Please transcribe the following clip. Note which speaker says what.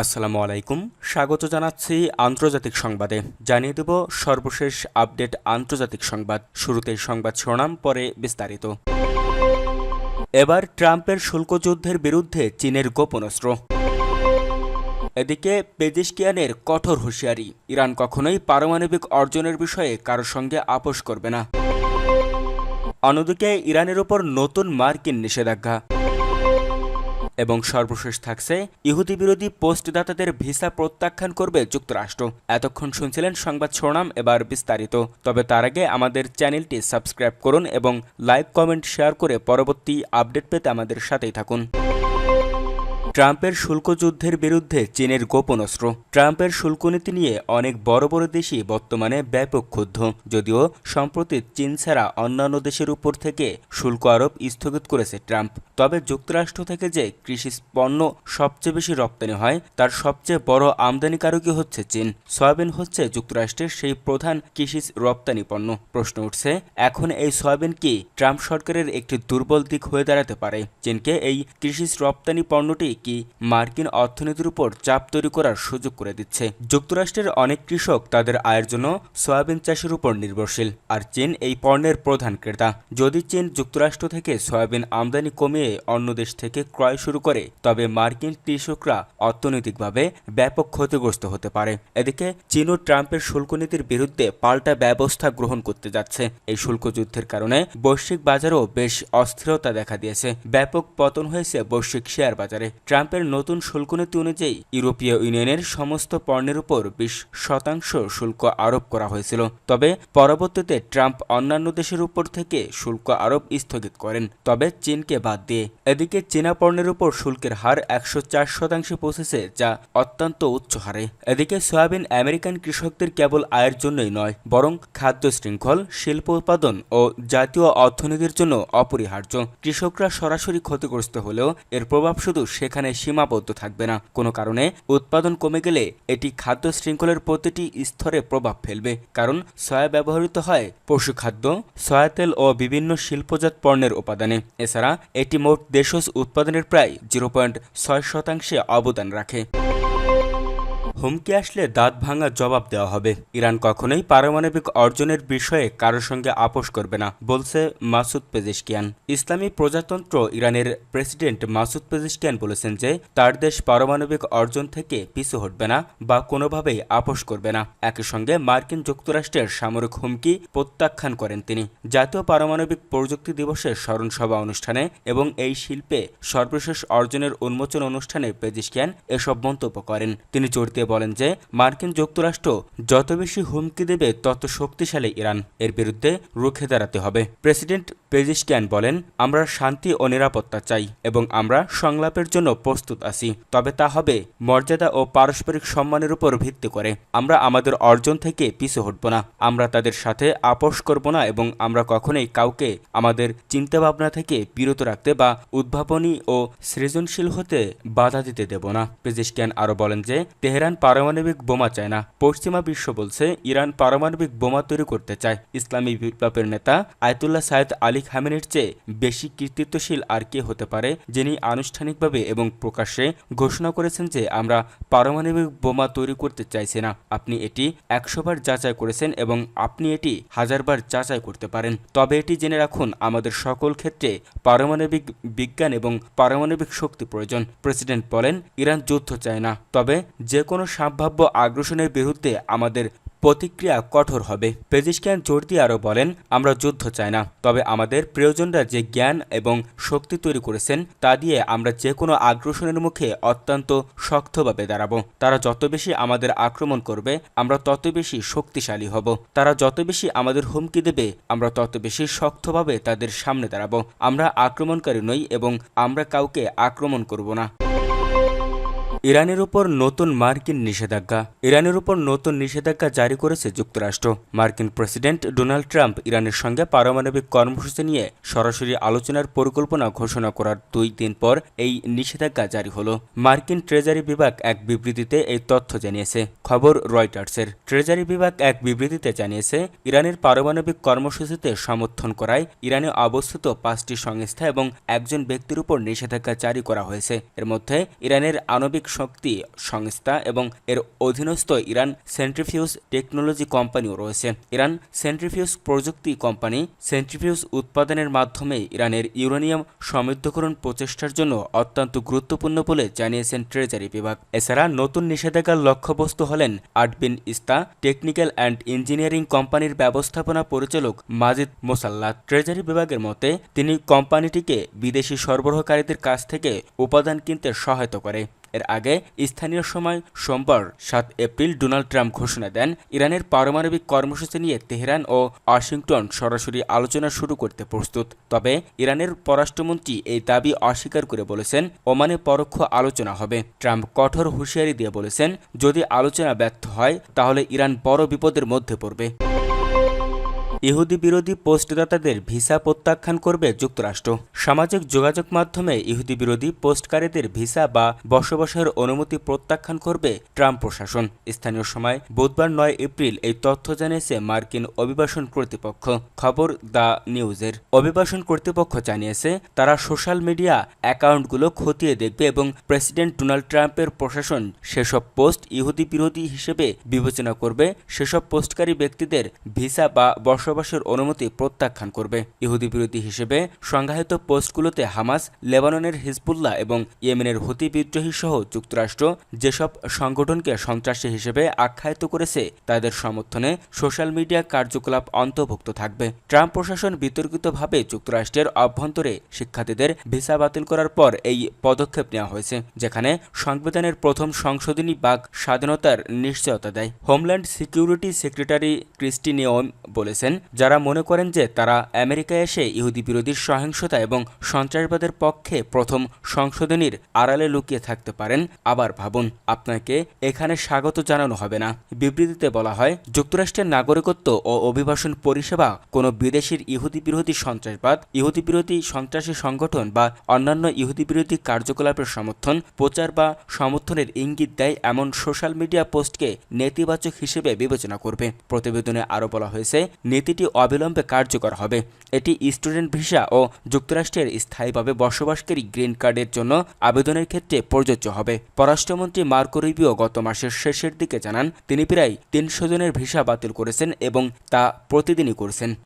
Speaker 1: আসসালামু আলাইকুম। স্বাগত জানাচ্ছি আন্তর্জাতিক সংবাদে। জানিয়ে দেব সর্বশেষ আপডেট আন্তর্জাতিক সংবাদ। শুরুতেই সংবাদ শিরোনাম, পরে বিস্তারিত। এবার ট্রাম্পের শুল্ক যুদ্ধের বিরুদ্ধে চীনের গোপন অস্ত্র। এদিকে পেজিশকিয়ানের কঠোর হুঁশিয়ারি। ইরান কখনোই পারমাণবিক অর্জনের বিষয়ে কারোর সঙ্গে আপোষ করবে না। অন্যদিকে ইরানের ওপর নতুন মার্কিন নিষেধাজ্ঞা। এবং সর্বশেষ থাকছে, ইহুদি বিরোধী পোস্টদাতাদের ভিসা প্রত্যাখ্যান করবে যুক্তরাষ্ট্র। এতক্ষণ শুনছিলেন সংবাদ শিরোনাম, এবার বিস্তারিত। তবে তার আগে আমাদের চ্যানেলটি সাবস্ক্রাইব করুন এবং লাইক, কমেন্ট, শেয়ার করে পরবর্তী আপডেট পেতে আমাদের সাথেই থাকুন। ট্রাম্পের শুল্ক যুদ্ধের বিরুদ্ধে চীনের গোপন অস্ত্র। ট্রাম্পের শুল্ক নীতি নিয়ে অনেক বড় বড় দেশই বর্তমানে ব্যাপক ক্ষুব্ধ। যদিও সম্প্রতি চীন ছাড়া অন্যান্য দেশের উপর থেকে শুল্ক আরোপ স্থগিত করেছে ট্রাম্প। তবে যুক্তরাষ্ট্র থেকে যে কৃষি পণ্য সবচেয়ে বেশি রপ্তানি হয়, তার সবচেয়ে বড় আমদানিকারকই হচ্ছে চীন। সয়াবিন হচ্ছে যুক্তরাষ্ট্রের সেই প্রধান কৃষি রপ্তানি পণ্য। প্রশ্ন উঠছে, এখন এই সয়াবিন কি ট্রাম্প সরকারের একটি দুর্বল দিক হয়ে দাঁড়াতে পারে? চীনকে এই কৃষি রপ্তানি পণ্যটি কি মার্কিন অর্থনীতির উপর চাপ তৈরি করার সুযোগ করে দিচ্ছে। যুক্তরাষ্ট্রের অনেক কৃষক তাদের আয়ের জন্য সয়াবিন চাষের উপর নির্ভরশীল, আর চীন এই পণ্যের প্রধান ক্রেতা। যদি চীন যুক্তরাষ্ট্র থেকে সয়াবিন আমদানি কমিয়ে অন্য দেশ থেকে ক্রয় শুরু করে, তবে মার্কিন কৃষকরা অর্থনৈতিকভাবে ব্যাপক ক্ষতিগ্রস্ত হতে পারে। এদিকে, চীন ও ট্রাম্পের শুল্ক নীতির বিরুদ্ধে পাল্টা ব্যবস্থা গ্রহণ করতে যাচ্ছে। এই শুল্ক যুদ্ধের কারণে বৈশ্বিক বাজারেও বেশ অস্থিরতা দেখা দিয়েছে। ব্যাপক পতন হয়েছে বৈশ্বিক শেয়ার বাজারে। ট্রাম্পের নতুন শুল্ক নীতি অনুযায়ী ইউরোপীয় ইউনিয়নের সমস্ত পণ্যের উপর বিশ শতাংশ শুল্ক আরোপ করা হয়েছিল। তবে পরবর্তীতে ট্রাম্প অন্যান্য দেশের উপর থেকে শুল্ক আরোপ স্থগিত করেন। তবে চীনকে বাদ দিয়ে এদিকে চীনা পণ্যের উপর শুল্কের হার একশো চার শতাংশে পৌঁছেছে, যা অত্যন্ত উচ্চ হারে। এদিকে সয়াবিন আমেরিকান কৃষকদের কেবল আয়ের জন্যই নয়, বরং খাদ্য শৃঙ্খল, শিল্প উৎপাদন ও জাতীয় অর্থনীতির জন্য অপরিহার্য। কৃষকরা সরাসরি ক্ষতিগ্রস্ত হলেও এর প্রভাব শুধু সেখানে সীমাবদ্ধ থাকবে না। কোনো কারণে উৎপাদন কমে গেলে এটি খাদ্য শৃঙ্খলের প্রতিটি স্তরে প্রভাব ফেলবে। কারণ সয়া ব্যবহৃত হয় পশু খাদ্য, সয়া তেল ও বিভিন্ন শিল্পজাত পণ্যের উপাদানে। এছাড়া এটি মোট দেশজ উৎপাদনের প্রায় জিরো পয়েন্ট ছয় শতাংশে অবদান রাখে। হুমকি আসলে দাঁত ভাঙা জবাব দেওয়া হবে। ইরান কখনোই পারমাণবিক অর্জনের বিষয়ে কারোর সঙ্গে আপোষ করবে না, বলছে মাসুদ পেজিশকিয়ান। ইসলামী প্রজাতন্ত্র ইরানের প্রেসিডেন্ট মাসুদ পেজিশকিয়ান বলেছেন যে, তার দেশ পারমাণবিক অর্জন থেকে পিছু হটবে না বা কোনোভাবেই আপোষ করবে না। একই সঙ্গে মার্কিন যুক্তরাষ্ট্রের সামরিক হুমকি প্রত্যাখ্যান করেন তিনি। জাতীয় পারমাণবিক প্রযুক্তি দিবসের স্মরণসভা অনুষ্ঠানে এবং এই শিল্পে সর্বশেষ অর্জনের উন্মোচন অনুষ্ঠানে পেজিশকিয়ান এসব মন্তব্য করেন। তিনি জোর বলেন যে, মার্কিন যুক্তরাষ্ট্র যত বেশি হুমকি দেবে, তত শক্তিশালী ইরান। এর বিরুদ্ধে রুখে দাঁড়াতে হবে। প্রেসিডেন্ট পেজিশকিয়ান বলেন, আমরা শান্তি ও নিরাপত্তা চাই এবং আমরা সংলাপের জন্য প্রস্তুত আছি। তবে তা হবে মর্যাদা ও পারস্পরিক সম্মানের উপর ভিত্তি করে। আমরা আমাদের অর্জন থেকে পিছু হটব না। আমরা তাদের সাথে আপোষ করব না এবং আমরা কখনোই কাউকে আমাদের চিন্তাভাবনা থেকে বিরত রাখতে বা উদ্ভাবনী ও সৃজনশীল হতে বাধা দিতে দেব না। পেজিশকিয়ান আরও বলেন যে, তেহরান পারমাণবিক বোমা চায় না। পশ্চিমা বিশ্ব বলছে, ইরান পারমাণবিক বোমা তৈরি করতে চায়। ইসলামী বিপ্লবের নেতা আয়তুল্লাহ সায়েদ আলী খামেনের চেয়ে বেশি কৃতিত্বশীল আর কে হতে পারে, যিনি আনুষ্ঠানিকভাবে এবং প্রকাশ্যে ঘোষণা করেছেন যে আমরা পারমাণবিক বোমা তৈরি করতে চাইছি না। আপনি এটি একশোবার যাচাই করেছেন এবং আপনি এটি হাজারবার যাচাই করতে পারেন। তবে এটি জেনে রাখুন, আমাদের সকল ক্ষেত্রে পারমাণবিক বিজ্ঞান এবং পারমাণবিক শক্তি প্রয়োজন। প্রেসিডেন্ট বলেন, ইরান যুদ্ধ চায় না। তবে যে কোনো সম্ভাব্য আগ্রাসনের বিরুদ্ধে আমাদের প্রতিক্রিয়া কঠোর হবে। পেজিশকিয়ান জোর দিয়ে আরও বলেন, আমরা যুদ্ধ চাই না। তবে আমাদের প্রিয়জনরা যে জ্ঞান এবং শক্তি তৈরি করেছেন, তা দিয়ে আমরা যে কোনো আগ্রাসনের মুখে অত্যন্ত শক্তভাবে দাঁড়াবো। তারা যত বেশি আমাদের আক্রমণ করবে, আমরা তত বেশি শক্তিশালী হব। তারা যত বেশি আমাদের হুমকি দেবে, আমরা তত বেশি শক্তভাবে তাদের সামনে দাঁড়াবো। আমরা আক্রমণকারী নই এবং আমরা কাউকে আক্রমণ করব না। ইরানের উপর নতুন মার্কিন নিষেধাজ্ঞা। ইরানের উপর নতুন নিষেধাজ্ঞা জারি করেছে যুক্তরাষ্ট্র। মার্কিন প্রেসিডেন্ট ডোনাল্ড ট্রাম্প ইরানের সঙ্গে পারমাণবিক কর্মসূচি নিয়ে সরাসরি আলোচনার পরিকল্পনা ঘোষণা করার দুই দিন পর এই নিষেধাজ্ঞা জারি হলো। মার্কিন ট্রেজারি বিভাগ এক বিবৃতিতে এই তথ্য জানিয়েছে। খবর রয়টার্সের। ট্রেজারি বিভাগ এক বিবৃতিতে জানিয়েছে, ইরানের পারমাণবিক কর্মসূচিতে সমর্থন করায় ইরানে অবস্থিত পাঁচটি সংস্থা এবং একজন ব্যক্তির উপর নিষেধাজ্ঞা জারি করা হয়েছে। এর মধ্যে ইরানের আণবিক শক্তি সংস্থা এবং এর অধীনস্থ ইরান সেন্ট্রিফিউজ টেকনোলজি কোম্পানিও রয়েছে। ইরান সেন্ট্রিফিউজ প্রযুক্তি কোম্পানি সেন্ট্রিফিউজ উৎপাদনের মাধ্যমে ইরানের ইউরেনিয়াম সমৃদ্ধকরণ প্রচেষ্টার জন্য অত্যন্ত গুরুত্বপূর্ণ বলে জানিয়েছেন ট্রেজারি বিভাগ। এছাড়া নতুন নিষেধাজ্ঞার লক্ষ্যবস্তু হলেন আটবিন ইস্তা, টেকনিক্যাল অ্যান্ড ইঞ্জিনিয়ারিং কোম্পানির ব্যবস্থাপনা পরিচালক মাজিদ মোসাল্লাত ট্রেজারি বিভাগের মতে, তিনি কোম্পানিটিকে বিদেশি সরবরাহকারীদের কাছ থেকে উপাদান কিনতে সহায়তা করে। এর আগে স্থানীয় সময় সোমবার সাত এপ্রিল ডোনাল্ড ট্রাম্প ঘোষণা দেন, ইরানের পারমাণবিক কর্মসূচি নিয়ে তেহরান ও ওয়াশিংটন সরাসরি আলোচনা শুরু করতে প্রস্তুত। তবে ইরানের পররাষ্ট্রমন্ত্রী এই দাবি অস্বীকার করে বলেছেন, ওমানে পরোক্ষ আলোচনা হবে। ট্রাম্প কঠোর হুঁশিয়ারি দিয়ে বলেছেন, যদি আলোচনা ব্যর্থ হয়, তাহলে ইরান বড় বিপদের মধ্যে পড়বে। ইহুদি বিরোধী পোস্টদাতাদের ভিসা প্রত্যাখ্যান করবে যুক্তরাষ্ট্র। সামাজিক যোগাযোগ মাধ্যমে ইহুদি বিরোধী পোস্টকারীদের ভিসা বা বসবাসের অনুমতি প্রত্যাখ্যান করবে ট্রাম্প প্রশাসন। স্থানীয় সময় বুধবার নয় এপ্রিল এই তথ্য জানিয়েছে মার্কিন অভিবাসন কর্তৃপক্ষ। খবর দ্য নিউজের। অভিবাসন কর্তৃপক্ষ জানিয়েছে, তারা সোশ্যাল মিডিয়া অ্যাকাউন্টগুলো খতিয়ে দেখবে এবং প্রেসিডেন্ট ডোনাল্ড ট্রাম্পের প্রশাসন সেসব পোস্ট ইহুদি বিরোধী হিসেবে বিবেচনা করবে। সেসব পোস্টকারী ব্যক্তিদের ভিসা বা বসবাসের অনুমতি প্রত্যাখ্যান করবে। ইহুদি বিরোধী হিসেবে সংজ্ঞায়িত পোস্টগুলোতে হামাস, লেবাননের হিজবুল্লাহ এবং ইয়েমেনের হুতি বিদ্রোহী সহ যুক্তরাষ্ট্র যেসব সংগঠনকে সন্ত্রাসী হিসেবে আখ্যায়িত করেছে, তাদের সমর্থনে সোশ্যাল মিডিয়া কার্যকলাপ অন্তর্ভুক্ত থাকবে। ট্রাম্প প্রশাসন বিতর্কিতভাবে যুক্তরাষ্ট্রের অভ্যন্তরে শিক্ষার্থীদের ভিসা বাতিল করার পর এই পদক্ষেপ নেওয়া হয়েছে, যেখানে সংবিধানের প্রথম সংশোধনী বাক স্বাধীনতার নিশ্চয়তা দেয়। হোমল্যান্ড সিকিউরিটি সেক্রেটারি ক্রিস্টি নিয়ম বলেছেন যারা মনে করেন যে তারা আমেরিকায় এসে ইহুদি বিরোধী সহিংসতা এবং সন্ত্রাসবাদের পক্ষে প্রথম সংশোধনীর আড়ালে লুকিয়ে থাকতে পারেন, আবার ভাবুন, আপনাকে এখানে স্বাগত জানানো হবে না। বিবৃতিতে বলা হয়, যুক্তরাষ্ট্রের নাগরিকত্ব ও অভিবাসন পরিষেবা কোনো বিদেশির ইহুদি বিরোধী সন্ত্রাসবাদ, ইহুদি বিরোধী সন্ত্রাসী সংগঠন বা অন্যান্য ইহুদি বিরোধী কার্যকলাপের সমর্থন, প্রচার বা সমর্থনের ইঙ্গিত দেয় এমন সোশ্যাল মিডিয়া পোস্টকে নেতিবাচক হিসেবে বিবেচনা করবে। প্রতিবেদনে আরও বলা হয়েছে নীতিটি অবিলম্বে কার্যকর হবে। এটি স্টুডেন্ট ভিসা ও যুক্তরাষ্ট্রের স্থায়ীভাবে বসবাসকারী গ্রিন কার্ডের জন্য আবেদনের ক্ষেত্রে প্রযোজ্য হবে। পররাষ্ট্রমন্ত্রী মার্কো রিবিও গত মাসের শেষের দিকে জানান, তিনি প্রায় তিনশো জনের ভিসা বাতিল করেছেন এবং তা প্রতিদিনই করছেন।